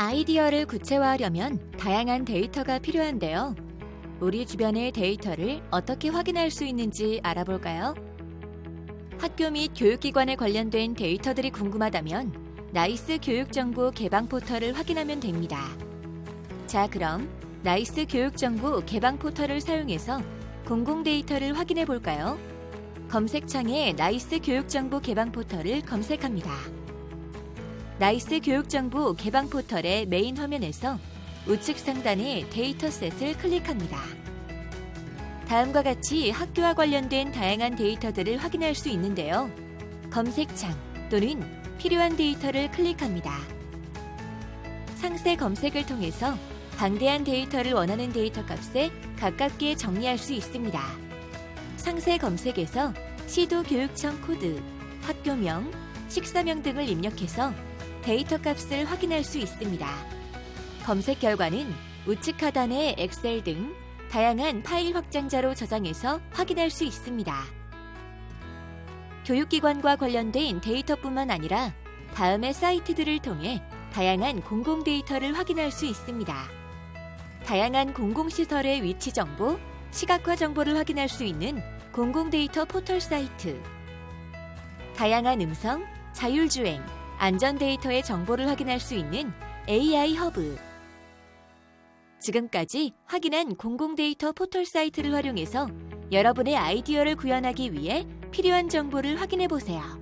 아이디어를 구체화하려면 다양한 데이터가 필요한데요. 우리 주변의 데이터를 어떻게 확인할 수 있는지 알아볼까요? 학교 및 교육기관에 관련된 데이터들이 궁금하다면 나이스 교육정보 개방 포털을 확인하면 됩니다. 자, 그럼 나이스 교육정보 개방 포털을 사용해서 공공 데이터를 확인해 볼까요? 검색창에 나이스 교육정보 개방 포털을 검색합니다. 나이스 교육정보 개방 포털의 메인 화면에서 우측 상단의 데이터셋을 클릭합니다. 다음과 같이 학교와 관련된 다양한 데이터들을 확인할 수 있는데요. 검색창 또는 필요한 데이터를 클릭합니다. 상세 검색을 통해서 방대한 데이터를 원하는 데이터 값에 가깝게 정리할 수 있습니다. 상세 검색에서 시도 교육청 코드, 학교명, 식사명 등을 입력해서 데이터 값을 확인할 수 있습니다. 검색 결과는 우측 하단의 엑셀 등 다양한 파일 확장자로 저장해서 확인할 수 있습니다. 교육기관과 관련된 데이터뿐만 아니라 다음의 사이트들을 통해 다양한 공공 데이터를 확인할 수 있습니다. 다양한 공공시설의 위치 정보, 시각화 정보를 확인할 수 있는 공공 데이터 포털 사이트, 다양한 음성, 자율주행, 안전 데이터의 정보를 확인할 수 있는 AI 허브. 지금까지 확인한 공공 데이터 포털 사이트를 활용해서 여러분의 아이디어를 구현하기 위해 필요한 정보를 확인해 보세요.